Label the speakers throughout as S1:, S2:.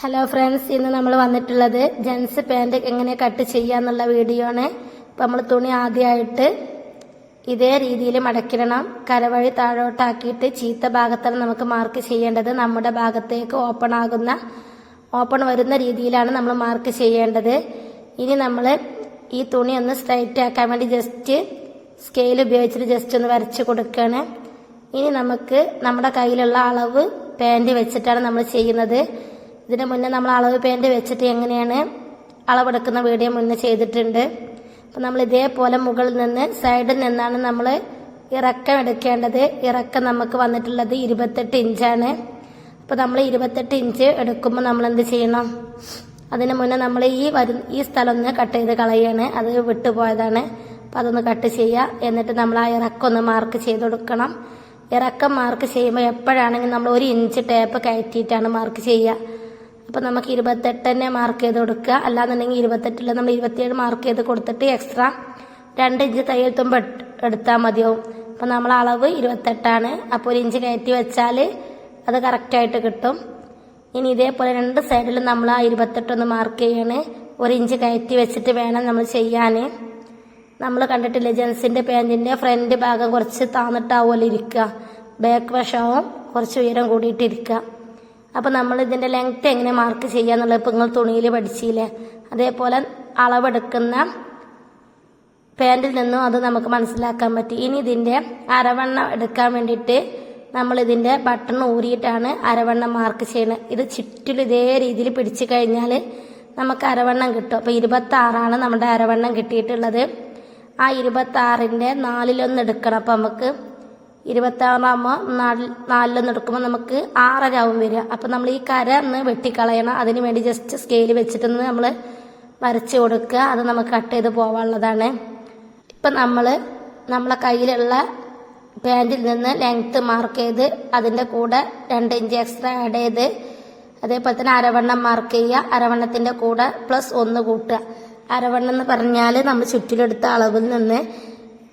S1: Hello friends ഇന്ന് നമ്മൾ വന്നിട്ടുള്ളത് ജെൻസ് പാന്റ് എങ്ങനെ കട്ട് ചെയ്യാന്നുള്ള വീഡിയോ ആണ്. അപ്പം നമ്മൾ തുണി ആദ്യമായിട്ട് ഇതേ രീതിയിൽ മടക്കിടണം. കരവഴി താഴോട്ടാക്കിയിട്ട് ചീത്ത ഭാഗത്താണ് നമുക്ക് മാർക്ക് ചെയ്യേണ്ടത്. നമ്മുടെ ഭാഗത്തേക്ക് ഓപ്പൺ ആകുന്ന ഓപ്പൺ വരുന്ന രീതിയിലാണ് നമ്മൾ മാർക്ക് ചെയ്യേണ്ടത്. ഇനി നമ്മൾ ഈ തുണി ഒന്ന് സ്ട്രൈറ്റ് ആക്കാൻ വേണ്ടി ജസ്റ്റ് സ്കെയിൽ ഉപയോഗിച്ചിട്ട് ജസ്റ്റ് ഒന്ന് വരച്ച് കൊടുക്കുകയാണ് ഇനി നമുക്ക് നമ്മുടെ കയ്യിലുള്ള അളവ് പാന്റ് വെച്ചിട്ടാണ് നമ്മൾ ചെയ്യുന്നത്. ഇതിന് മുന്നേ നമ്മൾ അളവ് പാന്റ് വെച്ചിട്ട് എങ്ങനെയാണ് അളവെടുക്കുന്ന വീഡിയോ മുന്നേ ചെയ്തിട്ടുണ്ട്. അപ്പം നമ്മൾ ഇതേപോലെ മുകളിൽ നിന്ന് സൈഡിൽ നിന്നാണ് നമ്മൾ ഇറക്കം എടുക്കേണ്ടത്. ഇറക്കം നമുക്ക് വന്നിട്ടുള്ളത് ഇരുപത്തെട്ട് ഇഞ്ചാണ് അപ്പോൾ നമ്മൾ ഇരുപത്തെട്ട് ഇഞ്ച് എടുക്കുമ്പോൾ നമ്മൾ എന്ത് ചെയ്യണം? അതിന് മുന്നേ നമ്മൾ ഈ വരു ഈ സ്ഥലം ഒന്ന് കട്ട് ചെയ്ത് കളയാണ്. അത് വിട്ടുപോയതാണ്. അപ്പോൾ അതൊന്ന് കട്ട് ചെയ്യുക എന്നിട്ട് നമ്മൾ ആ ഇറക്കം ഒന്ന് മാർക്ക് ചെയ്ത് കൊടുക്കണം. ഇറക്കം മാർക്ക് ചെയ്യുമ്പോൾ എപ്പോഴാണെങ്കിലും നമ്മൾ ഒരു ഇഞ്ച് ടേപ്പ് കയറ്റിയിട്ടാണ് മാർക്ക് ചെയ്യുക അപ്പോൾ നമുക്ക് ഇരുപത്തെട്ട് തന്നെ മാർക്ക് ചെയ്ത് കൊടുക്കുക. അല്ലാന്നുണ്ടെങ്കിൽ ഇരുപത്തെട്ടിൽ നമ്മൾ ഇരുപത്തിയേഴ് മാർക്ക് ചെയ്ത് കൊടുത്തിട്ട് എക്സ്ട്രാ രണ്ട് ഇഞ്ച് തയ്യൽ തുമ്പ് എടുത്താൽ മതിയാവും. അപ്പോൾ നമ്മൾ അളവ് ഇരുപത്തെട്ടാണ്. അപ്പോൾ ഒരു ഇഞ്ച് കയറ്റി വെച്ചാൽ അത് കറക്റ്റായിട്ട് കിട്ടും. ഇനി ഇതേപോലെ രണ്ട് സൈഡിലും നമ്മൾ ആ ഇരുപത്തെട്ടൊന്ന് മാർക്ക് ചെയ്യണേ. ഒരു ഇഞ്ച് കയറ്റി വെച്ചിട്ട് വേണം നമ്മൾ ചെയ്യാൻ നമ്മൾ കണ്ടിട്ടില്ല ജെൻസിന്റെ പാന്റിന്റെ ഫ്രണ്ട് ഭാഗം കുറച്ച് താന്നിട്ടാവുമല്ലോ ഇരിക്കുക. ബാക്ക് വശവും കുറച്ച് ഉയരം കൂടിയിട്ടിരിക്കുക അപ്പോൾ നമ്മൾ ഇതിന്റെ ലെങ്ത്ത് എങ്ങനെ മാർക്ക് ചെയ്യുക എന്നുള്ളത് ഇപ്പോൾ നിങ്ങൾ തുണിയിൽ പഠിച്ചില്ലേ? അതേപോലെ അളവെടുക്കുന്ന പാന്റിൽ നിന്നും അത് നമുക്ക് മനസ്സിലാക്കാൻ പറ്റി. ഇനി ഇതിന്റെ അരവണ്ണം എടുക്കാൻ വേണ്ടിയിട്ട് നമ്മൾ ഇതിന്റെ ബട്ടൺ ഊരിയിട്ടാണ് അരവണ്ണം മാർക്ക് ചെയ്യുന്നത്. ഇത് ചുറ്റിൽ ഇതേ രീതിയിൽ പിടിച്ചു കഴിഞ്ഞാൽ നമുക്ക് അരവണ്ണം കിട്ടും. അപ്പോൾ ഇരുപത്താറാണ് നമ്മുടെ അരവണ്ണം കിട്ടിയിട്ടുള്ളത്. ആ ഇരുപത്താറിന്റെ നാലിലൊന്ന് എടുക്കണം. അപ്പോൾ നമുക്ക് ഇരുപത്താറാകുമ്പോൾ നാല് നാലിലൊന്ന് എടുക്കുമ്പോൾ നമുക്ക് ആറരാവും വരിക. അപ്പം നമ്മൾ ഈ കര ഒന്ന് വെട്ടിക്കളയണം. അതിന് വേണ്ടി ജസ്റ്റ് സ്കെയിൽ വെച്ചിട്ടൊന്ന് നമ്മൾ വരച്ച് കൊടുക്കുക. അത് നമുക്ക് കട്ട് ചെയ്ത് പോകാനുള്ളതാണ് ഇപ്പം നമ്മൾ നമ്മളെ കയ്യിലുള്ള പാന്റിൽ നിന്ന് ലെങ്ത്ത് മാർക്ക് ചെയ്ത് അതിന്റെ കൂടെ രണ്ട് ഇഞ്ച് എക്സ്ട്രാ ആഡ് ചെയ്ത് അതേപോലെ തന്നെ അരവണ്ണം മാർക്ക് ചെയ്യുക. അരവണ്ണത്തിന്റെ കൂടെ പ്ലസ് ഒന്ന് കൂട്ടുക. അരവണ്ണം എന്ന് പറഞ്ഞാൽ നമ്മൾ ചുറ്റിലെടുത്ത അളവിൽ നിന്ന്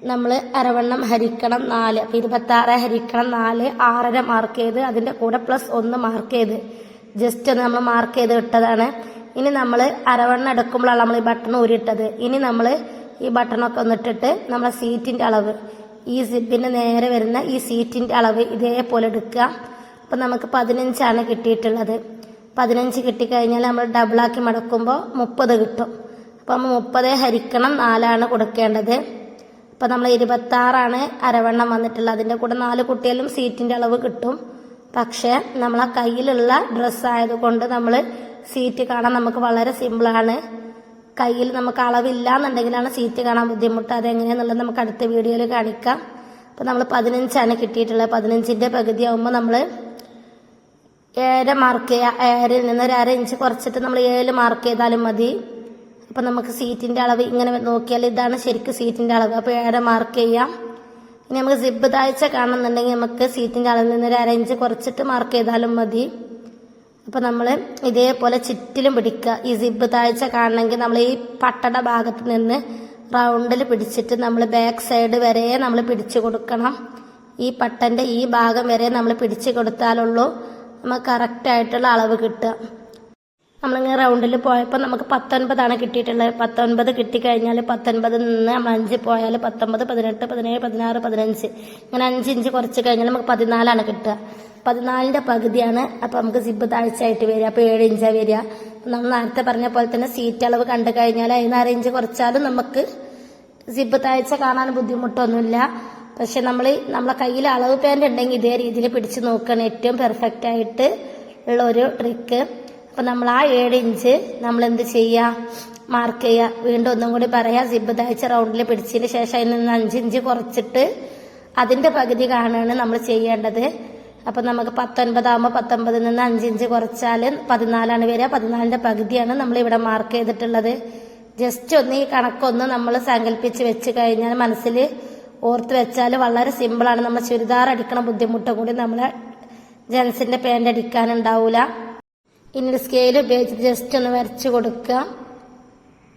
S1: നമ്മൾ അരവണ്ണം ഹരിക്കണം നാല്. അപ്പം ഇരുപത്താറ് ഹരിക്കണം നാല് ആറര മാർക്ക് ചെയ്ത് അതിന്റെ കൂടെ പ്ലസ് ഒന്ന് മാർക്ക് ചെയ്ത് ജസ്റ്റ് ഒന്ന് നമ്മൾ മാർക്ക് ചെയ്ത് ഇട്ടതാണ്. ഇനി നമ്മൾ അരവണ്ണം എടുക്കുമ്പോഴാണ് നമ്മൾ ഈ ബട്ടൺ ഊരിയിട്ടത്. ഇനി നമ്മൾ ഈ ബട്ടണൊക്കെ ഒന്നിട്ടിട്ട് നമ്മളെ സീറ്റിന്റെ അളവ്. ഈ സിബിന്റെ നേരെ വരുന്ന ഈ സീറ്റിന്റെ അളവ് ഇതേപോലെ എടുക്കുക. അപ്പം നമുക്ക് പതിനഞ്ചാണ് കിട്ടിയിട്ടുള്ളത്. പതിനഞ്ച് കിട്ടിക്കഴിഞ്ഞാൽ നമ്മൾ ഡബിളാക്കി മടക്കുമ്പോൾ മുപ്പത് കിട്ടും. അപ്പം മുപ്പത് ഹരിക്കണം നാലാണ് കൊടുക്കേണ്ടത്. അപ്പം നമ്മൾ ഇരുപത്താറാണ് അരവണ്ണം വന്നിട്ടുള്ളത്. അതിന്റെ കൂടെ നാല് കുട്ടികളും സീറ്റിന്റെ അളവ് കിട്ടും. പക്ഷേ നമ്മളെ കയ്യിലുള്ള ഡ്രസ്സ് ആയതുകൊണ്ട് നമ്മൾ സീറ്റ് കാണാൻ നമുക്ക് വളരെ സിമ്പിളാണ്. കയ്യിൽ നമുക്ക് അളവില്ല എന്നുണ്ടെങ്കിലാണ് സീറ്റ് കാണാൻ ബുദ്ധിമുട്ട്. അതെങ്ങനെയാണെന്നുള്ളത് നമുക്ക് അടുത്ത വീഡിയോയിൽ കാണിക്കാം. അപ്പോൾ നമ്മൾ പതിനഞ്ചാണ് കിട്ടിയിട്ടുള്ളത്. പതിനഞ്ചിന്റെ പകുതി ആകുമ്പോൾ നമ്മൾ ഏഴ് മാർക്ക് ഏഴിൽ നിന്ന് ഒരു അര ഇഞ്ച് കുറച്ചിട്ട് നമ്മൾ ഏഴ് മാർക്ക് ചെയ്താലും മതി. അപ്പം നമുക്ക് സീറ്റിന്റെ അളവ് ഇങ്ങനെ നോക്കിയാൽ ഇതാണ് ശരിക്കും സീറ്റിന്റെ അളവ്. അപ്പോൾ ഏറെ മാർക്ക് ചെയ്യാം. ഇനി നമുക്ക് സിബ് താഴ്ച കാണുന്നുണ്ടെങ്കിൽ നമുക്ക് സീറ്റിന്റെ അളവിൽ നിന്ന് ഒരു അര ഇഞ്ച് കുറച്ചിട്ട് മാർക്ക് ചെയ്താലും മതി. അപ്പോൾ നമ്മൾ ഇതേപോലെ ചുറ്റിലും പിടിക്കുക. ഈ സിബ് താഴ്ച കാണണമെങ്കിൽ നമ്മൾ ഈ പട്ടട ഭാഗത്ത് നിന്ന് റൗണ്ടിൽ പിടിച്ചിട്ട് നമ്മൾ ബാക്ക് സൈഡ് വരെ നമ്മൾ പിടിച്ചു കൊടുക്കണം. ഈ പട്ടന്റെ ഈ ഭാഗം വരെ നമ്മൾ പിടിച്ചു കൊടുത്താലുള്ളൂ. നമുക്ക് കറക്റ്റായിട്ടുള്ള അളവ് കിട്ടുക. നമ്മളിങ്ങനെ റൗണ്ടിൽ പോയപ്പോൾ നമുക്ക് പത്തൊൻപതാണ് കിട്ടിയിട്ടുള്ളത്. പത്തൊൻപത് കിട്ടിക്കഴിഞ്ഞാൽ പത്തൊൻപതിൽ നിന്ന് നമ്മൾ അഞ്ച് പോയാൽ പത്തൊമ്പത് പതിനെട്ട് പതിനേഴ് പതിനാറ് പതിനഞ്ച്. ഇങ്ങനെ അഞ്ച് ഇഞ്ച് കുറച്ച് കഴിഞ്ഞാൽ നമുക്ക് പതിനാലാണ് കിട്ടുക. പതിനാലിന്റെ പകുതിയാണ് അപ്പോൾ നമുക്ക് സിബ് താഴ്ചയായിട്ട് വരിക. അപ്പോൾ ഏഴ് ഇഞ്ചാണ് വരിക. നമ്മൾ നേരത്തെ പറഞ്ഞ പോലെ തന്നെ സീറ്റ് അളവ് കണ്ടു കഴിഞ്ഞാൽ അതിനാറ് ഇഞ്ച് കുറച്ചാലും നമുക്ക് സിബ് താഴ്ച കാണാൻ ബുദ്ധിമുട്ടൊന്നുമില്ല. പക്ഷെ നമ്മൾ നമ്മളെ കയ്യിൽ അളവ് പേന്റ് ഉണ്ടെങ്കിൽ ഇതേ രീതിയിൽ പിടിച്ച് നോക്കണം ഏറ്റവും പെർഫെക്റ്റ് ആയിട്ട് ഉള്ള ഒരു ട്രിക്ക് അപ്പം നമ്മൾ ആ ഏഴ് ഇഞ്ച് നമ്മൾ എന്ത് ചെയ്യുക മാർക്ക് ചെയ്യുക വീണ്ടും ഒന്നും കൂടി പറയാം. സിബ് തയ്ച്ച റൗണ്ടിൽ പിടിച്ചതിന് ശേഷം അതിൽ നിന്ന് അഞ്ച് ഇഞ്ച് കുറച്ചിട്ട് അതിന്റെ പകുതി കാണുകയാണ് നമ്മൾ ചെയ്യേണ്ടത്. അപ്പം നമുക്ക് പത്തൊൻപതാകുമ്പോൾ പത്തൊൻപതിൽ നിന്ന് അഞ്ച് ഇഞ്ച് കുറച്ചാൽ പതിനാലാണ് വരിക. പതിനാലിന്റെ പകുതിയാണ് നമ്മൾ ഇവിടെ മാർക്ക് ചെയ്തിട്ടുള്ളത്. ജസ്റ്റ് ഒന്ന് ഈ കണക്കൊന്ന് നമ്മൾ സങ്കല്പിച്ച് വെച്ച് കഴിഞ്ഞാൽ മനസ്സിൽ ഓർത്ത് വെച്ചാൽ വളരെ സിമ്പിളാണ് നമ്മൾ ചുരിദാർ അടിക്കണ ബുദ്ധിമുട്ട് കൂടി നമ്മൾ ജെൻസിന്റെ പാന്റ് അടിക്കാനുണ്ടാവില്ല ഇനി സ്കെയിൽ ഉപയോഗിച്ച് ജസ്റ്റ് ഒന്ന് വരച്ച് കൊടുക്കുക.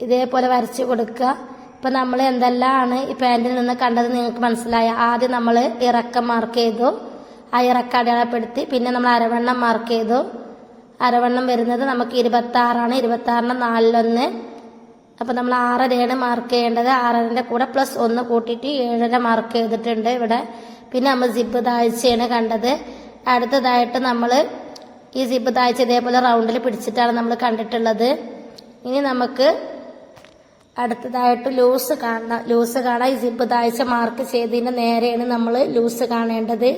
S1: ഇതേപോലെ വരച്ച് കൊടുക്കുക. ഇപ്പം നമ്മൾ എന്തെല്ലാമാണ് ഈ പാന്റിൽ നിന്ന് കണ്ടത് നിങ്ങൾക്ക് മനസ്സിലായ. ആദ്യം നമ്മൾ ഇറക്കം മാർക്ക് ചെയ്തു. ആ ഇറക്കം അടയാളപ്പെടുത്തി. പിന്നെ നമ്മൾ അരവണ്ണം മാർക്ക് ചെയ്തു. അരവണ്ണം വരുന്നത് നമുക്ക് ഇരുപത്തി ആറാണ് ഇരുപത്തി ആറിന് നാലിലൊന്ന്. അപ്പം നമ്മൾ ആറരയാണ് മാർക്ക് ചെയ്യേണ്ടത്. ആറരന്റെ കൂടെ പ്ലസ് ഒന്ന് കൂട്ടിയിട്ട് ഏഴര മാർക്ക് ചെയ്തിട്ടുണ്ട് ഇവിടെ. പിന്നെ നമ്മൾ സിബ് താഴ്ചയാണ് കണ്ടത്. അടുത്തതായിട്ട് നമ്മൾ ഈ സിബ് താഴ്ച ഇതേപോലെ റൗണ്ടിൽ പിടിച്ചിട്ടാണ് നമ്മൾ കണ്ടിട്ടുള്ളത്. ഇനി നമുക്ക് അടുത്തതായിട്ട് ലൂസ് കാണണം ലൂസ് കാണാൻ ഈ സിബ് താഴ്ച മാർക്ക് ചെയ്തതിന് നേരെയാണ് നമ്മൾ ലൂസ് കാണേണ്ടത്.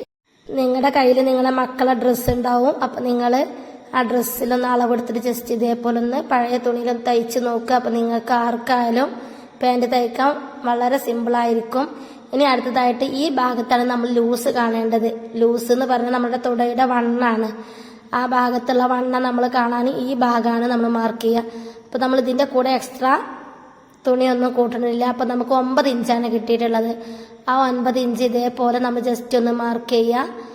S1: നിങ്ങളുടെ കയ്യിൽ നിങ്ങളുടെ മക്കളെ ഡ്രസ്സ് ഉണ്ടാവും അപ്പം നിങ്ങൾ ആ ഡ്രസ്സിലൊന്ന് അളവെടുത്തിട്ട് ജസ്റ്റ് ഇതേപോലെ ഒന്ന് പഴയ തുണിയിലൊന്ന് തയ്ച്ച് നോക്കുക അപ്പം നിങ്ങൾക്ക് ആർക്കായാലും പാന്റ് തയ്ക്കാൻ വളരെ സിമ്പിളായിരിക്കും ഇനി അടുത്തതായിട്ട് ഈ ഭാഗത്താണ് നമ്മൾ ലൂസ് കാണേണ്ടത്. ലൂസ് എന്ന് പറഞ്ഞാൽ നമ്മുടെ തുടയുടെ വണ്ണാണ്. ആ ഭാഗത്തുള്ള വണ്ണ നമ്മൾ കാണാൻ ഈ ഭാഗമാണ് നമ്മൾ മാർക്ക് ചെയ്യുക. അപ്പോൾ നമ്മൾ ഇതിന്റെ കൂടെ എക്സ്ട്രാ തുണിയൊന്നും കൂട്ടണില്ല. അപ്പോൾ നമുക്ക് ഒമ്പത് ഇഞ്ചാണ് കിട്ടിയിട്ടുള്ളത്. ആ ഒൻപത് ഇഞ്ച് ഇതേപോലെ നമ്മൾ ജസ്റ്റ് ഒന്ന് മാർക്ക് ചെയ്യുക.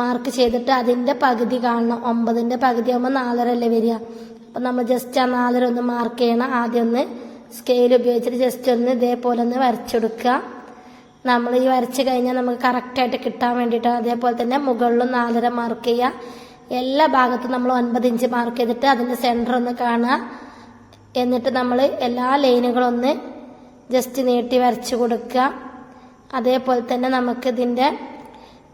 S1: മാർക്ക് ചെയ്തിട്ട് അതിന്റെ പകുതി കാണണം. ഒമ്പതിന്റെ പകുതി ആകുമ്പോൾ നാലര അല്ലേ വരിക. അപ്പം നമ്മൾ ജസ്റ്റ് ആ നാലര ഒന്ന് മാർക്ക് ചെയ്യണം ആദ്യം ഒന്ന് സ്കെയിൽ ഉപയോഗിച്ചിട്ട് ജസ്റ്റ് ഒന്ന് ഇതേപോലെ ഒന്ന് വരച്ചെടുക്കുക. നമ്മൾ ഈ വരച്ച് കഴിഞ്ഞാൽ നമുക്ക് കറക്റ്റായിട്ട് കിട്ടാൻ വേണ്ടിയിട്ട് അതേപോലെ തന്നെ മുകളിലും നാലര മാർക്ക് ചെയ്യുക. എല്ലാ ഭാഗത്തും നമ്മൾ ഒൻപത് ഇഞ്ച് മാർക്ക് ചെയ്തിട്ട് അതിന്റെ സെന്റർ ഒന്ന് കാണുക. എന്നിട്ട് നമ്മൾ എല്ലാ ലൈനുകളും ഒന്ന് ജസ്റ്റ് നീട്ടി വരച്ച് കൊടുക്കുക. അതേപോലെ തന്നെ നമുക്കിതിന്റെ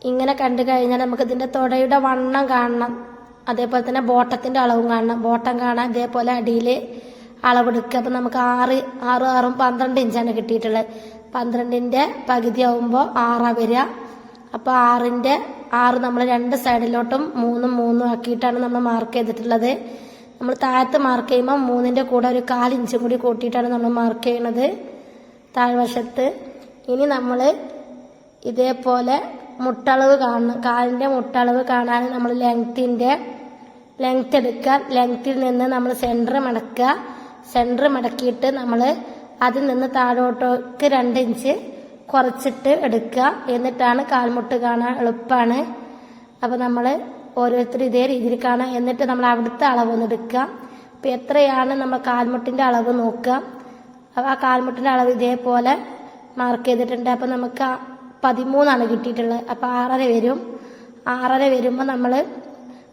S1: ഇങ്ങനെ കണ്ടു കഴിഞ്ഞാൽ നമുക്കിതിന്റെ തുടയുടെ വണ്ണം കാണണം. അതേപോലെ തന്നെ ബോട്ടത്തിന്റെ അളവും കാണണം. ബോട്ടം കാണാൻ ഇതേപോലെ അടിയിൽ അളവെടുക്കുക അപ്പം നമുക്ക് ആറ് ആറ് ആറും പന്ത്രണ്ട് ഇഞ്ചാണ് കിട്ടിയിട്ടുള്ളത്. പന്ത്രണ്ടിന്റെ പകുതി ആവുമ്പോൾ ആറാണ് വരിക. അപ്പോൾ ആറിന്റെ ആറ് നമ്മൾ രണ്ട് സൈഡിലോട്ടും മൂന്നും മൂന്നും ആക്കിയിട്ടാണ് നമ്മൾ മാർക്ക് ചെയ്തിട്ടുള്ളത്. നമ്മൾ താഴത്ത് മാർക്ക് ചെയ്യുമ്പോൾ മൂന്നിന്റെ കൂടെ ഒരു കാലിഞ്ചും കൂടി കൂട്ടിയിട്ടാണ് നമ്മൾ മാർക്ക് ചെയ്യണത്. താഴ്വശത്ത്. ഇനി നമ്മൾ ഇതേപോലെ മുട്ടളവ് കാണണം. കാലിന്റെ മുട്ടളവ് കാണാൻ നമ്മൾ ലെങ്ത്തിന്റെ ലെങ്ത് എടുക്കുക. ലെങ്ത്തിൽ നിന്ന് നമ്മൾ സെന്റർ മടക്കുക. സെന്റർ മടക്കിയിട്ട് നമ്മൾ അതിൽ നിന്ന് താഴോട്ടേക്ക് രണ്ട് ഇഞ്ച് കുറച്ചിട്ട് എടുക്കുക. എന്നിട്ടാണ് കാൽമുട്ട് കാണാൻ എളുപ്പമാണ് അപ്പോൾ നമ്മൾ ഓരോരുത്തരും ഇതേ രീതിയിൽ കാണാം. എന്നിട്ട് നമ്മൾ അവിടുത്തെ അളവൊന്ന് എടുക്കുക. അപ്പോൾ എത്രയാണ് നമ്മൾ കാൽമുട്ടിന്റെ അളവ് നോക്കുക. അപ്പോൾ ആ കാൽമുട്ടിന്റെ അളവ് ഇതേപോലെ മാർക്ക് ചെയ്തിട്ടുണ്ട്. അപ്പോൾ നമുക്ക് പതിമൂന്നാണ് കിട്ടിയിട്ടുള്ളത്. അപ്പോൾ ആറര വരും. ആറര വരുമ്പോൾ നമ്മൾ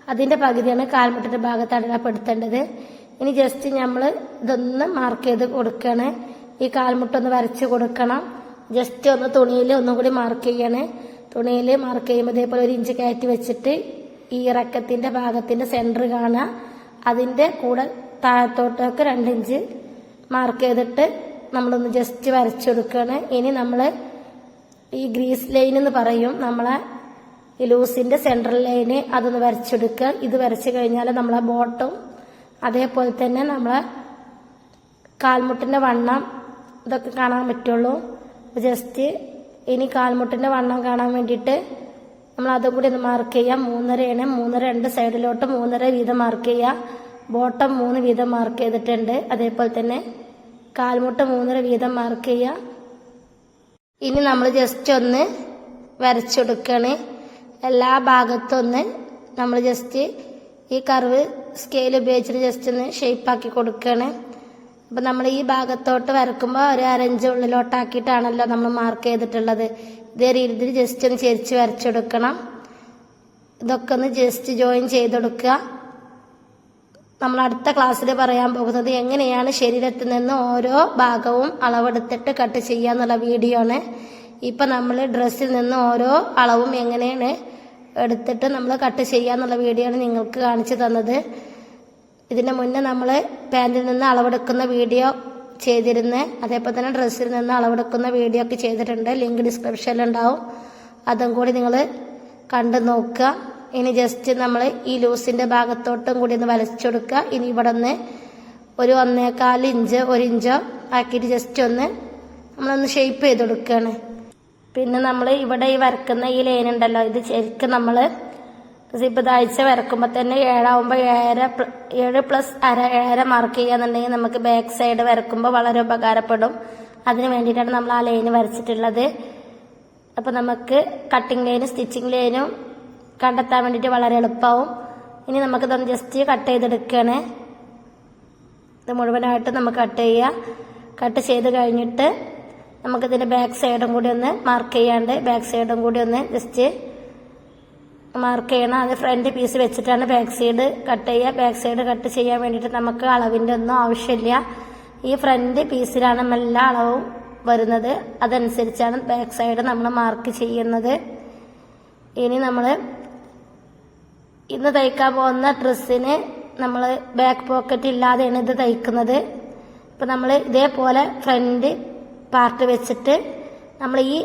S1: അതിന്റെ പകുതിയാണ് കാൽമുട്ടിന്റെ ഭാഗത്ത് അടയാളപ്പെടുത്തേണ്ടത് ഇനി ജസ്റ്റ് നമ്മൾ ഇതൊന്ന് മാർക്ക് ചെയ്ത് കൊടുക്കണേ. ഈ കാൽമുട്ടൊന്ന് വരച്ച് കൊടുക്കണം. ജസ്റ്റ് ഒന്ന് തുണിയിൽ ഒന്നും കൂടി മാർക്ക് ചെയ്യണേ. തുണിയിൽ മാർക്ക് ചെയ്യുമ്പോൾ ഇതേപോലെ ഒരു ഇഞ്ച് കയറ്റി വെച്ചിട്ട് ഈ ഇറക്കത്തിന്റെ ഭാഗത്തിന്റെ സെന്റർ കാണുക. അതിന്റെ കൂടെ താഴത്തോട്ടൊക്കെ രണ്ട് ഇഞ്ച് മാർക്ക് ചെയ്തിട്ട് നമ്മളൊന്ന് ജസ്റ്റ് വരച്ചു കൊടുക്കുകയാണ് ഇനി നമ്മൾ ഈ ഗ്രീസ് ലൈൻ എന്ന് പറയും. നമ്മളെ ലൂസിന്റെ സെൻട്രൽ ലൈന് അതൊന്ന് വരച്ചെടുക്കുക. ഇത് വരച്ചു കഴിഞ്ഞാൽ നമ്മളെ ബോട്ടും അതേപോലെ തന്നെ നമ്മളെ കാൽമുട്ടിന്റെ വണ്ണം ഇതൊക്കെ കാണാൻ പറ്റുള്ളൂ. ജസ്റ്റ് ഇനി കാൽമുട്ടിന്റെ വണ്ണം കാണാൻ വേണ്ടിയിട്ട് നമ്മൾ അതും കൂടി ഒന്ന് മാർക്ക് ചെയ്യാം. മൂന്നരയാണ് മൂന്നര രണ്ട് സൈഡിലോട്ട് മൂന്നര വീതം മാർക്ക് ചെയ്യുക ബോട്ടം മൂന്ന് വീതം മാർക്ക് ചെയ്തിട്ടുണ്ട്. അതേപോലെ തന്നെ കാൽമുട്ട മൂന്നര വീതം മാർക്ക് ചെയ്യുക ഇനി നമ്മൾ ജസ്റ്റ് ഒന്ന് വരച്ചെടുക്കുകയാണ് എല്ലാ ഭാഗത്തും ഒന്ന് നമ്മൾ ജസ്റ്റ് ഈ കർവ് സ്കെയിൽ ഉപയോഗിച്ചിട്ട് ജസ്റ്റ് ഒന്ന് ഷേപ്പാക്കി കൊടുക്കുകയാണ് അപ്പം നമ്മൾ ഈ ഭാഗത്തോട്ട് വരക്കുമ്പോൾ ഒരു അരഞ്ച് ഉള്ളിലോട്ടാക്കിയിട്ടാണല്ലോ നമ്മൾ മാർക്ക് ചെയ്തിട്ടുള്ളത്. ഇതേ രീതിയിൽ ജസ്റ്റ് ഒന്ന് ചെരിച്ച് വരച്ചെടുക്കണം. ഇതൊക്കെ ഒന്ന് ജസ്റ്റ് ജോയിൻ ചെയ്തെടുക്കുക. നമ്മൾ അടുത്ത ക്ലാസ്സിൽ പറയാൻ പോകുന്നത് എങ്ങനെയാണ് ശരീരത്തിൽ നിന്ന് ഓരോ ഭാഗവും അളവെടുത്തിട്ട് കട്ട് ചെയ്യുക എന്നുള്ള വീഡിയോ ആണ്. ഇപ്പം നമ്മൾ ഡ്രസ്സിൽ നിന്ന് ഓരോ അളവും എങ്ങനെയാണ് എടുത്തിട്ട് നമ്മൾ കട്ട് ചെയ്യുക എന്നുള്ള വീഡിയോ ആണ് നിങ്ങൾക്ക് കാണിച്ചു തന്നത്. ഇതിന് മുന്നേ നമ്മൾ പാന്റിൽ നിന്ന് അളവെടുക്കുന്ന വീഡിയോ ചെയ്തിരുന്നേ. അതേപോലെ തന്നെ ഡ്രസ്സിൽ നിന്ന് അളവെടുക്കുന്ന വീഡിയോ ഒക്കെ ചെയ്തിട്ടുണ്ട്. ലിങ്ക് ഡിസ്ക്രിപ്ഷനിൽ ഉണ്ടാവും. അതും കൂടി നിങ്ങൾ കണ്ടു നോക്കുക. ഇനി ജസ്റ്റ് നമ്മൾ ഈ ലൂസിന്റെ ഭാഗത്തോട്ടും കൂടി ഒന്ന് വലച്ചെടുക്കുക ഇനി ഇവിടെ നിന്ന് ഒരു ഒന്നേകാൽ ഇഞ്ച് ഒരു ഇഞ്ചോ ആക്കിയിട്ട് ജസ്റ്റ് ഒന്ന് നമ്മളൊന്ന് ഷേപ്പ് ചെയ്ത് കൊടുക്കുകയാണ്. പിന്നെ നമ്മൾ ഇവിടെ ഈ വരക്കുന്ന ഈ ലൈൻ ഉണ്ടല്ലോ ഇത് ശരിക്കും നമ്മൾ സിപ്പ് ദാഴ്ച വരക്കുമ്പോൾ തന്നെ ഏഴാവുമ്പോൾ ഏഴര ഏഴ് പ്ലസ് അര ഏഴര മാർക്ക് ചെയ്യാന്നുണ്ടെങ്കിൽ നമുക്ക് ബാക്ക് സൈഡ് വരക്കുമ്പോൾ വളരെ ഉപകാരപ്പെടും. അതിന് വേണ്ടിയിട്ടാണ് നമ്മൾ ആ ലൈന് വരച്ചിട്ടുള്ളത്. അപ്പോൾ നമുക്ക് കട്ടിങ് ലൈനും സ്റ്റിച്ചിങ് ലൈനും കണ്ടെത്താൻ വേണ്ടിയിട്ട് വളരെ എളുപ്പമാവും ഇനി നമുക്കിതൊന്ന് ജസ്റ്റ് കട്ട് ചെയ്തെടുക്കുകയാണ് ഇത് മുഴുവനായിട്ട് നമുക്ക് കട്ട് ചെയ്യുക കട്ട് ചെയ്ത് കഴിഞ്ഞിട്ട് നമുക്കിതിന്റെ ബാക്ക് സൈഡും കൂടി ഒന്ന് മാർക്ക് ചെയ്യാണ്ട് ബാക്ക് സൈഡും കൂടി ഒന്ന് ജസ്റ്റ് മാർക്ക് ചെയ്യണം. അത് ഫ്രണ്ട് പീസ് വെച്ചിട്ടാണ് ബാക്ക് സൈഡ് കട്ട് ചെയ്യുക. ബാക്ക് സൈഡ് കട്ട് ചെയ്യാൻ വേണ്ടിയിട്ട് നമുക്ക് അളവിന്റെ ഒന്നും ആവശ്യമില്ല. ഈ ഫ്രണ്ട് പീസിലാണ് എല്ലാ അളവും വരുന്നത്. അതനുസരിച്ചാണ് ബാക്ക് സൈഡ് നമ്മൾ മാർക്ക് ചെയ്യുന്നത്. ഇനി നമ്മൾ ഇന്ന് തയ്ക്കാൻ പോകുന്ന ഡ്രസ്സിന് നമ്മൾ ബാക്ക് പോക്കറ്റ് ഇല്ലാതെയാണ് ഇത് തയ്ക്കുന്നത്. അപ്പം നമ്മൾ ഇതേപോലെ ഫ്രണ്ട് പാർട്ട് വെച്ചിട്ട് നമ്മൾ ഈ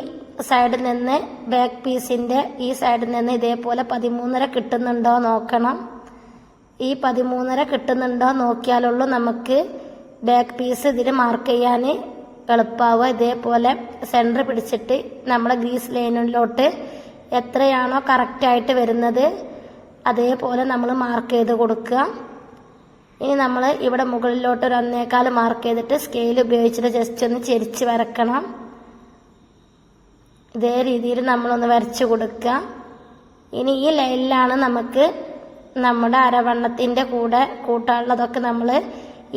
S1: സൈഡിൽ നിന്ന് ബാക്ക് പീസിന്റെ ഈ സൈഡിൽ നിന്ന് ഇതേപോലെ പതിമൂന്നര കിട്ടുന്നുണ്ടോ നോക്കണം. ഈ പതിമൂന്നര കിട്ടുന്നുണ്ടോ നോക്കിയാലുള്ളൂ നമുക്ക് ബാക്ക് പീസ് ഇതിൽ മാർക്ക് ചെയ്യാൻ എളുപ്പമാവുക ഇതേപോലെ സെന്റർ പിടിച്ചിട്ട് നമ്മളെ ഗ്രീസ് ലൈനിലോട്ട് എത്രയാണോ കറക്റ്റായിട്ട് വരുന്നത് അതേപോലെ നമ്മൾ മാർക്ക് ചെയ്ത് കൊടുക്കുക. ഇനി നമ്മൾ ഇവിടെ മുകളിലോട്ട് ഒരു ഒന്നേക്കാൽ മാർക്ക് ചെയ്തിട്ട് സ്കെയിൽ ഉപയോഗിച്ചിട്ട് ജസ്റ്റ് ഒന്ന് ചെരിച്ച് വരക്കണം. ഇതേ രീതിയിൽ നമ്മളൊന്ന് വരച്ചു കൊടുക്കുക ഇനി ഈ ലൈനിലാണ് നമുക്ക് നമ്മുടെ അരവണ്ണത്തിന്റെ കൂടെ കൂട്ടാനുള്ളതൊക്കെ നമ്മൾ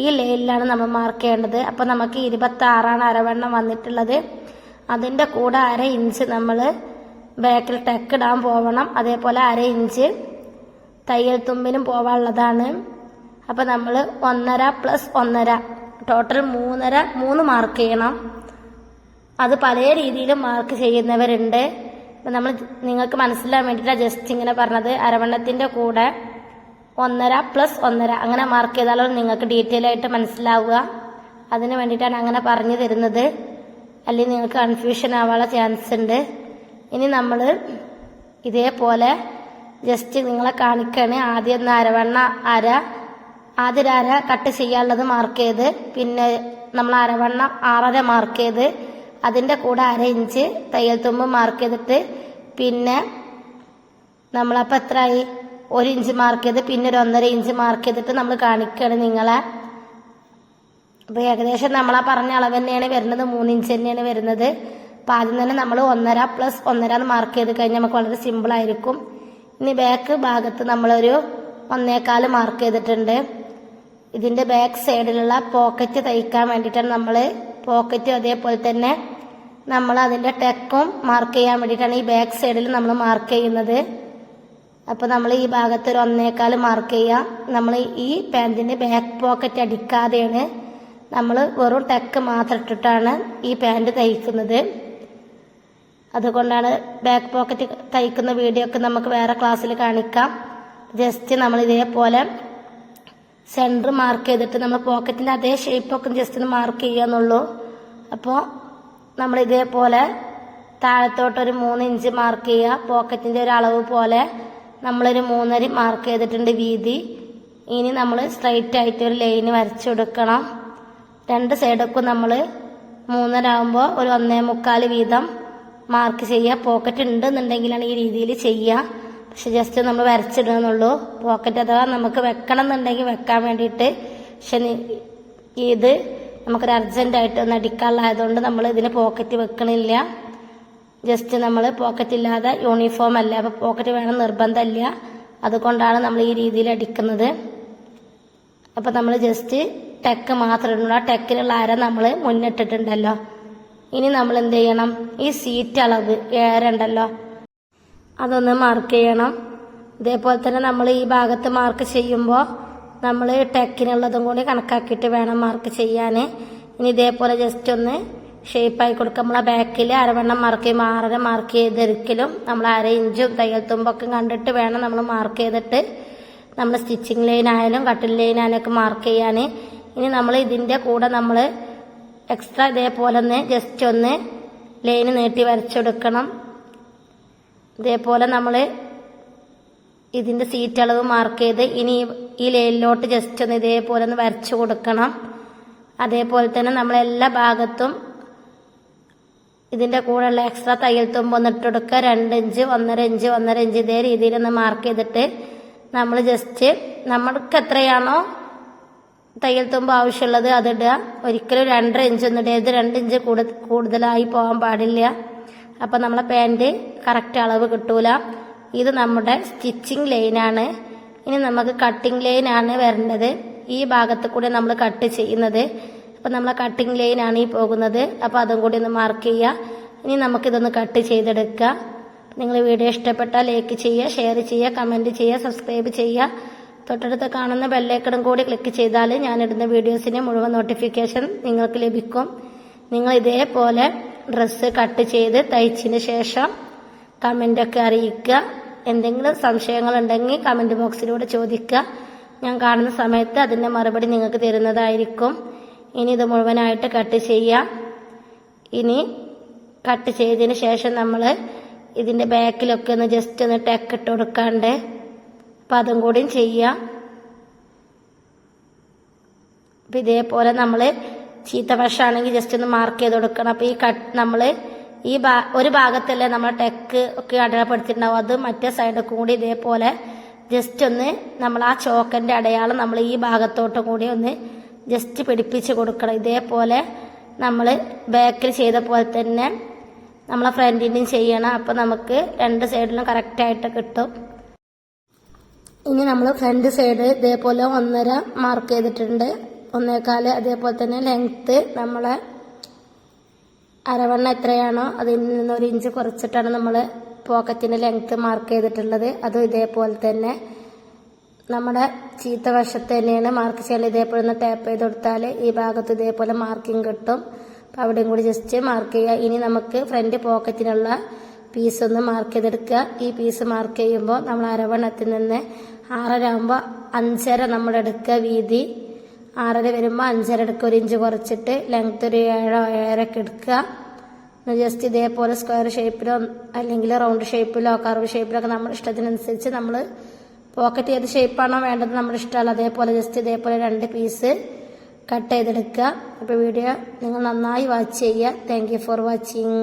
S1: ഈ ലൈനിലാണ് നമ്മൾ മാർക്ക് ചെയ്യേണ്ടത്. അപ്പോൾ നമുക്ക് ഇരുപത്തി ആറാണ് അരവണ്ണം വന്നിട്ടുള്ളത്. അതിന്റെ കൂടെ അര ഇഞ്ച് നമ്മൾ ബാക്കിൽ ടെക്ക് ഇടാൻ പോവണം. അതേപോലെ അര ഇഞ്ച് തയ്യൽ തുമ്പിനും പോവാനുള്ളതാണ്. അപ്പോൾ നമ്മൾ ഒന്നര പ്ലസ് ഒന്നര ടോട്ടൽ മൂന്നര മൂന്ന് മാർക്ക് ചെയ്യണം. അത് പല രീതിയിലും മാർക്ക് ചെയ്യുന്നവരുണ്ട്. നമ്മൾ നിങ്ങൾക്ക് മനസ്സിലാൻ വേണ്ടിയിട്ടാണ് ജസ്റ്റ് ഇങ്ങനെ പറഞ്ഞത്. അരവണ്ണത്തിന്റെ കൂടെ ഒന്നര പ്ലസ് ഒന്നര. അങ്ങനെ മാർക്ക് ചെയ്താലും നിങ്ങൾക്ക് ഡീറ്റെയിൽ ആയിട്ട് മനസ്സിലാവുക. അതിന് വേണ്ടിയിട്ടാണ് അങ്ങനെ പറഞ്ഞു തരുന്നത്. അല്ലെങ്കിൽ നിങ്ങൾക്ക് കൺഫ്യൂഷൻ ആവാനുള്ള ചാൻസ് ഉണ്ട്. ഇനി നമ്മൾ ഇതേപോലെ ജസ്റ്റ് നിങ്ങളെ കാണിക്കാണ്. ആദ്യം ഒന്ന് അരവണ്ണ അര ആദ്യം അര കട്ട് ചെയ്യാനുള്ളത് മാർക്ക് ചെയ്ത് പിന്നെ നമ്മൾ അരവണ്ണം ആറര മാർക്ക് ചെയ്ത് അതിന്റെ കൂടെ അര ഇഞ്ച് തയ്യൽ തുമ്പ് മാർക്ക് ചെയ്തിട്ട് പിന്നെ നമ്മളപ്പോൾ ആയി ഒരു ഇഞ്ച് മാർക്ക് ചെയ്ത് പിന്നെ ഒരു ഒന്നര ഇഞ്ച് മാർക്ക് ചെയ്തിട്ട് നമ്മൾ കാണിക്കുകയാണ് നിങ്ങളെ. അപ്പോൾ ഏകദേശം നമ്മളാ പറഞ്ഞ അളവ് തന്നെയാണ് വരുന്നത്. മൂന്ന് ഇഞ്ച് തന്നെയാണ് വരുന്നത്. അപ്പം ആദ്യം തന്നെ നമ്മൾ ഒന്നര പ്ലസ് ഒന്നര എന്ന് മാർക്ക് ചെയ്ത് കഴിഞ്ഞാൽ നമുക്ക് വളരെ സിമ്പിൾ ആയിരിക്കും. ഇനി ബാക്ക് ഭാഗത്ത് നമ്മളൊരു ഒന്നേക്കാൽ മാർക്ക് ചെയ്തിട്ടുണ്ട്. ഇതിന്റെ ബാക്ക് സൈഡിലുള്ള പോക്കറ്റ് തയ്ക്കാൻ വേണ്ടിയിട്ടാണ് നമ്മൾ പോക്കറ്റും അതേപോലെ തന്നെ നമ്മൾ അതിന്റെ ടെക്കും മാർക്ക് ചെയ്യാൻ വേണ്ടിയിട്ടാണ് ഈ ബാക്ക് സൈഡിൽ നമ്മൾ മാർക്ക് ചെയ്യുന്നത്. അപ്പോൾ നമ്മൾ ഈ ഭാഗത്ത് ഒരു ഒന്നേക്കാൽ മാർക്ക് ചെയ്യാം നമ്മൾ ഈ പാന്റിന്റെ ബാക്ക് പോക്കറ്റ് അടിക്കാതെയാണ് നമ്മൾ വെറും ടെക്ക് മാത്രം ഇട്ടിട്ടാണ് ഈ പാന്റ് തയ്ക്കുന്നത്. അതുകൊണ്ടാണ് ബാക്ക് പോക്കറ്റ് തയ്ക്കുന്ന വീഡിയോ ഒക്കെ നമുക്ക് വേറെ ക്ലാസ്സിൽ കാണിക്കാം. ജസ്റ്റ് നമ്മൾ ഇതേപോലെ സെന്റർ മാർക്ക് ചെയ്തിട്ട് നമ്മൾ പോക്കറ്റിന്റെ അതേ ഷേപ്പൊക്കെ ജസ്റ്റ് ഒന്ന് മാർക്ക് ചെയ്യാന്നുള്ളൂ അപ്പോൾ നമ്മൾ ഇതേപോലെ താഴത്തോട്ടൊരു മൂന്ന് ഇഞ്ച് മാർക്ക് ചെയ്യുക പോക്കറ്റിന്റെ ഒരു അളവ് പോലെ നമ്മളൊരു മൂന്നര മാർക്ക് ചെയ്തിട്ടുണ്ട് വീതി. ഇനി നമ്മൾ സ്ട്രൈറ്റ് ആയിട്ട് ഒരു ലൈന് വരച്ചെടുക്കണം. രണ്ട് സൈഡൊക്കെ നമ്മൾ മൂന്നര ആകുമ്പോൾ ഒരു ഒന്നേ മുക്കാൽ വീതം മാർക്ക് ചെയ്യുക. പോക്കറ്റ് ഉണ്ടെന്നുണ്ടെങ്കിലാണ് ഈ രീതിയിൽ ചെയ്യുക. പക്ഷെ ജസ്റ്റ് നമ്മൾ വരച്ചിടുന്നുള്ളൂ. പോക്കറ്റ് അഥവാ നമുക്ക് വെക്കണം എന്നുണ്ടെങ്കിൽ വെക്കാൻ വേണ്ടിയിട്ട്. പക്ഷെ ഇത് നമുക്കൊരു അർജന്റായിട്ട് ഒന്ന് അടിക്കാനുള്ളതായതുകൊണ്ട് നമ്മൾ ഇതിന് പോക്കറ്റ് വെക്കണില്ല. ജസ്റ്റ് നമ്മൾ പോക്കറ്റ് ഇല്ലാതെ യൂണിഫോം അല്ല അപ്പോൾ പോക്കറ്റ് വേണം നിർബന്ധമില്ല. അതുകൊണ്ടാണ് നമ്മൾ ഈ രീതിയിൽ അടിക്കുന്നത്. അപ്പോൾ നമ്മൾ ജസ്റ്റ് ടെക്ക് മാത്രം ഇടണം ആ ടെക്കിലുള്ള അര നമ്മൾ മുന്നിട്ടിട്ടുണ്ടല്ലോ. ഇനി നമ്മൾ എന്ത് ചെയ്യണം? ഈ സീറ്റ് അളവ് ഏറുണ്ടല്ലോ അതൊന്ന് മാർക്ക് ചെയ്യണം. ഇതേപോലെ തന്നെ നമ്മൾ ഈ ഭാഗത്ത് മാർക്ക് ചെയ്യുമ്പോൾ നമ്മൾ ടെക്കിനുള്ളതും കൂടി കണക്കാക്കിയിട്ട് വേണം മാർക്ക് ചെയ്യാൻ ഇനി ഇതേപോലെ ജസ്റ്റ് ഒന്ന് ഷേപ്പായി കൊടുക്കുക. നമ്മളെ ബാക്കിൽ അരവണ്ണം മാർക്ക് ചെയ്യുമ്പോൾ ആറര മാർക്ക് ചെയ്തൊരിക്കലും നമ്മൾ അര ഇഞ്ചും തയ്യൽ തുമ്പൊക്കെ കണ്ടിട്ട് വേണം നമ്മൾ മാർക്ക് ചെയ്തിട്ട് നമ്മൾ സ്റ്റിച്ചിങ് ലൈൻ ആയാലും കട്ടിൽ ലൈൻ ആയാലും ഒക്കെ മാർക്ക് ചെയ്യാൻ ഇനി നമ്മൾ ഇതിന്റെ കൂടെ നമ്മൾ എക്സ്ട്രാ ഇതേപോലെ ഒന്ന് ജസ്റ്റ് ഒന്ന് ലൈന് നീട്ടി വരച്ചെടുക്കണം. ഇതേപോലെ നമ്മൾ ഇതിന്റെ സീറ്റ് അളവ് മാർക്ക് ചെയ്ത് ഇനി ഈ ലൈനിലോട്ട് ജസ്റ്റ് ഒന്ന് ഇതേപോലെ ഒന്ന് വരച്ചു കൊടുക്കണം. അതേപോലെ തന്നെ നമ്മൾ എല്ലാ ഭാഗത്തും ഇതിന്റെ കൂടെയുള്ള എക്സ്ട്രാ തയ്യൽ തുമ്പ് ഒന്ന് ഇട്ടെടുക്കുക രണ്ട് ഇഞ്ച് ഒന്നര ഇഞ്ച് ഒന്നര ഇഞ്ച് ഇതേ രീതിയിൽ ഒന്ന് മാർക്ക് ചെയ്തിട്ട് നമ്മൾ ജസ്റ്റ് നമ്മൾക്ക് എത്രയാണോ തയ്യൽ തുമ്പ് ആവശ്യമുള്ളത് അതിടുക ഒരിക്കലും രണ്ടര ഇഞ്ച് ഒന്നും ഇടരുത് രണ്ട് ഇഞ്ച് കൂടു കൂടുതലായി പോകാൻ പാടില്ല. അപ്പം നമ്മളെ പാന്റ് കറക്റ്റ് അളവ് കിട്ടൂല. ഇത് നമ്മുടെ സ്റ്റിച്ചിങ് ലൈനാണ് ഇനി നമുക്ക് കട്ടിങ് ലൈനാണ് വരേണ്ടത്. ഈ ഭാഗത്ത് കൂടെ നമ്മൾ കട്ട് ചെയ്യുന്നത്. അപ്പം നമ്മളെ കട്ടിങ് ലൈനാണ് ഈ പോകുന്നത്. അപ്പോൾ അതും കൂടി ഒന്ന് മാർക്ക് ചെയ്യുക ഇനി നമുക്കിതൊന്ന് കട്ട് ചെയ്തെടുക്കുക നിങ്ങൾ വീഡിയോ ഇഷ്ടപ്പെട്ടാൽ ലൈക്ക് ചെയ്യുക ഷെയർ ചെയ്യുക കമന്റ് ചെയ്യുക സബ്സ്ക്രൈബ് ചെയ്യുക തൊട്ടടുത്ത് കാണുന്ന ബെല്ലൈക്കണും കൂടി ക്ലിക്ക് ചെയ്താൽ ഞാനിടുന്ന വീഡിയോസിന്റെ മുഴുവൻ നോട്ടിഫിക്കേഷൻ നിങ്ങൾക്ക് ലഭിക്കും. നിങ്ങൾ ഇതേപോലെ ഡ്രസ്സ് കട്ട് ചെയ്ത് തയ്ച്ചതിന് ശേഷം കമന്റൊക്കെ അറിയിക്കുക. എന്തെങ്കിലും സംശയങ്ങളുണ്ടെങ്കിൽ കമന്റ് ബോക്സിലൂടെ ചോദിക്കുക. ഞാൻ കാണുന്ന സമയത്ത് അതിന്റെ മറുപടി നിങ്ങൾക്ക് തരുന്നതായിരിക്കും. ഇനി ഇത് മുഴുവനായിട്ട് കട്ട് ചെയ്യാം. ഇനി കട്ട് ചെയ്തതിന് ശേഷം നമ്മൾ ഇതിന്റെ ബാക്കിലൊക്കെ ഒന്ന് ജസ്റ്റ് ഒന്ന് ടെക്ക് ഇട്ട് കൊടുക്കാണ്ട് അപ്പം അതും കൂടിയും ചെയ്യാം. അപ്പം ഇതേപോലെ നമ്മൾ ചീത്ത വശമാണെങ്കിൽ ജസ്റ്റ് ഒന്ന് മാർക്ക് ചെയ്ത് കൊടുക്കണം. അപ്പോൾ ഈ കട്ട് നമ്മൾ ഈ ഭാ ഒരു ഭാഗത്തല്ലേ നമ്മൾ ടെക്ക് ഒക്കെ അടയാളപ്പെടുത്തിയിട്ടുണ്ടാവും അത് മറ്റേ സൈഡിൽ കൂടി ഇതേപോലെ ജസ്റ്റ് ഒന്ന് നമ്മൾ ആ ചോക്കന്റെ അടയാളം നമ്മൾ ഈ ഭാഗത്തോട്ട് കൂടി ഒന്ന് ജസ്റ്റ് പിടിപ്പിച്ച് കൊടുക്കണം. ഇതേപോലെ നമ്മൾ ബാക്കിൽ ചെയ്ത പോലെ തന്നെ നമ്മളെ ഫ്രണ്ടിന്റെയും ചെയ്യണം. അപ്പോൾ നമുക്ക് രണ്ട് സൈഡിലും കറക്റ്റായിട്ട് കിട്ടും. ഇനി നമ്മൾ ഫ്രണ്ട് സൈഡ് ഇതേപോലെ ഒന്നര മാർക്ക് ചെയ്തിട്ടുണ്ട്. ഒന്നേകാൽ അതേപോലെ തന്നെ ലെങ്ത്ത് നമ്മളെ അരവണ്ണ എത്രയാണോ അതിൽ നിന്ന് ഒരു ഇഞ്ച് കുറച്ചിട്ടാണ് നമ്മൾ പോക്കറ്റിന്റെ ലെങ്ത്ത് മാർക്ക് ചെയ്തിട്ടുള്ളത്. അതും ഇതേപോലെ തന്നെ. നമ്മുടെ ചീത്ത വശത്ത് തന്നെയാണ് മാർക്ക് ചെയ്യാൻ ഇതേപോലെ ഒന്ന് ടാപ്പ് ചെയ്ത് കൊടുത്താൽ ഈ ഭാഗത്ത് ഇതേപോലെ മാർക്കിംഗ് കിട്ടും. അപ്പോൾ അവിടെയും കൂടി ജസ്റ്റ് മാർക്ക് ചെയ്യുക. ഇനി നമുക്ക് ഫ്രണ്ട് പോക്കറ്റിനുള്ള പീസ് ഒന്ന് മാർക്ക് ചെയ്തെടുക്കുക. ഈ പീസ് മാർക്ക് ചെയ്യുമ്പോൾ നമ്മൾ അരവണ്ണത്തിൽ നിന്ന് ആറര ആകുമ്പോൾ അഞ്ചര നമ്മൾ എടുക്കുക വീതി. ആറര വരുമ്പോൾ അഞ്ചര എടുക്കുക ഒരു ഇഞ്ച് കുറച്ചിട്ട് ലെങ്ത് ഒരു ഏഴോ ഏഴരൊക്കെ എടുക്കുക. ജസ്റ്റ് ഇതേപോലെ സ്ക്വയർ ഷേപ്പിലോ അല്ലെങ്കിൽ റൗണ്ട് ഷേപ്പിലോ കർവ് ഷേപ്പിലോ ഒക്കെ നമ്മുടെ ഇഷ്ടത്തിനനുസരിച്ച് നമ്മൾ പോക്കറ്റ് ഏത് ഷേപ്പാണോ വേണ്ടത് നമ്മുടെ ഇഷ്ടമല്ല. അതേപോലെ ജസ്റ്റ് ഇതേപോലെ രണ്ട് പീസ് കട്ട് ചെയ്തെടുക്കുക. അപ്പോൾ വീഡിയോ നിങ്ങൾ നന്നായി വാച്ച് ചെയ്യുക. Thank for watching